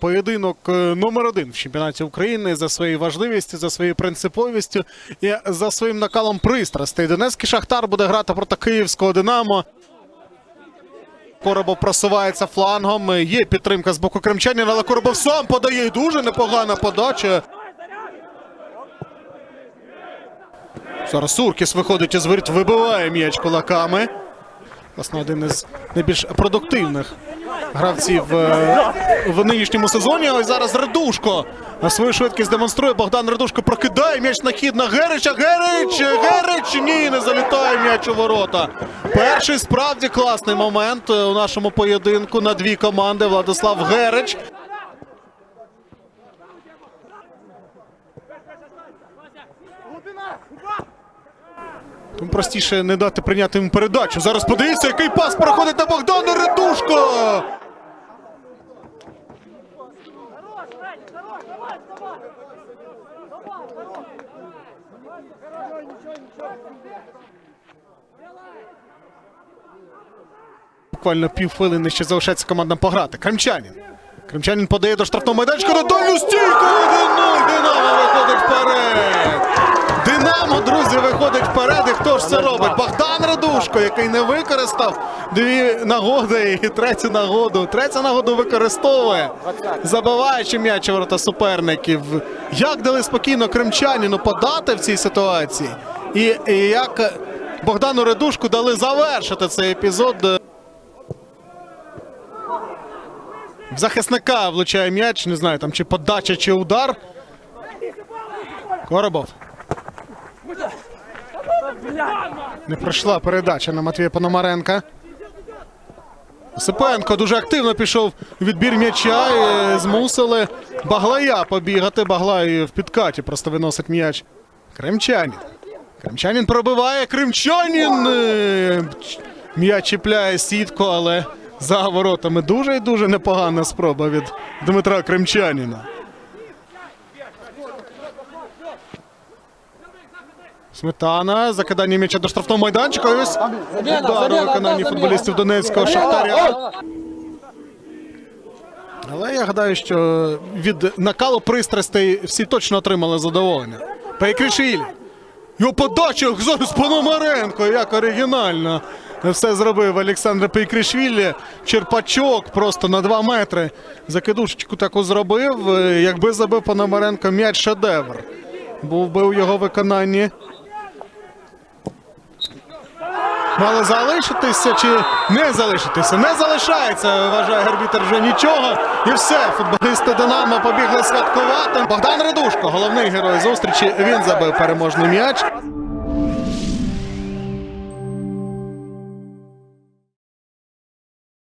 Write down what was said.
Поєдинок е, номер один в чемпіонаті України за своєю важливістю, за своєю принциповістю і за своїм накалом пристрастей. Донецький шахтар буде грати проти київського Динамо. Коробов просувається флангом. Є підтримка з боку кримчанина, але Коробов сам подає. І Дуже непогана подача. Зараз Суркіс виходить із воріт, вибиває м'яч кулаками. Власне, один із найбільш продуктивних гравців е, в нинішньому сезоні. Ось зараз Редушко свою швидкість демонструє. Богдан Редушко прокидає м'яч на хід на Герича. Герич! Герич! Ні, не залітає м'яч у ворота. Перший справді класний момент у нашому поєдинку на дві команди. Владислав Герич. Простіше не дати прийняти йому передачу. Зараз подивіться, який пас проходить на Богдана Редушко. Буквально півхвилини ще залишається командам пограти. Кримчанин. Кримчанин подає до штрафного майданчика на дальню стійку. 1-0. Динамо виходить вперед. Динамо, друзі, виходить вперед. І хто ж це робить? Богдан який не використав дві нагоди і третю нагоду. Третю нагоду використовує, забиваючи м'яч ворота суперників. Як дали спокійно кримчанину подати в цій ситуації? І, і як Богдану Радушку дали завершити цей епізод. В захисника влучає м'яч, не знаю, там чи подача, чи удар. Коробов. Не пройшла передача на Матвія Пономаренка. Сипенко дуже активно пішов відбір м'яча і змусили Баглая побігати. Баглай в підкаті просто виносить м'яч. Кримчанин. Кримчанин пробиває. Кримчанин. е, М'яч чіпляє сітку, але за воротами дуже і дуже непогана спроба від Дмитра Кримчанина. Сметана, закидання м'яча до штрафного майданчика. І Ось удар у виконанні футболістів Донецького Шахтаря. Але я гадаю, що від накалу пристрастей всі точно отримали задоволення. Пейкрішвілі. Його подача зараз Пономаренко. Як оригінально. Все зробив Олександр Пейкришвілі. Черпачок просто на 2 метри. Закидушечку таку зробив. Якби забив Пономаренко м'яч шедевр. Був би у його виконанні. Мало залишитися чи не залишитися? Не залишається, вважає арбітер вже нічого. І все, футболісти Динамо побігли святкувати. Богдан Редушко, головний герой зустрічі. Він забив переможний м'яч.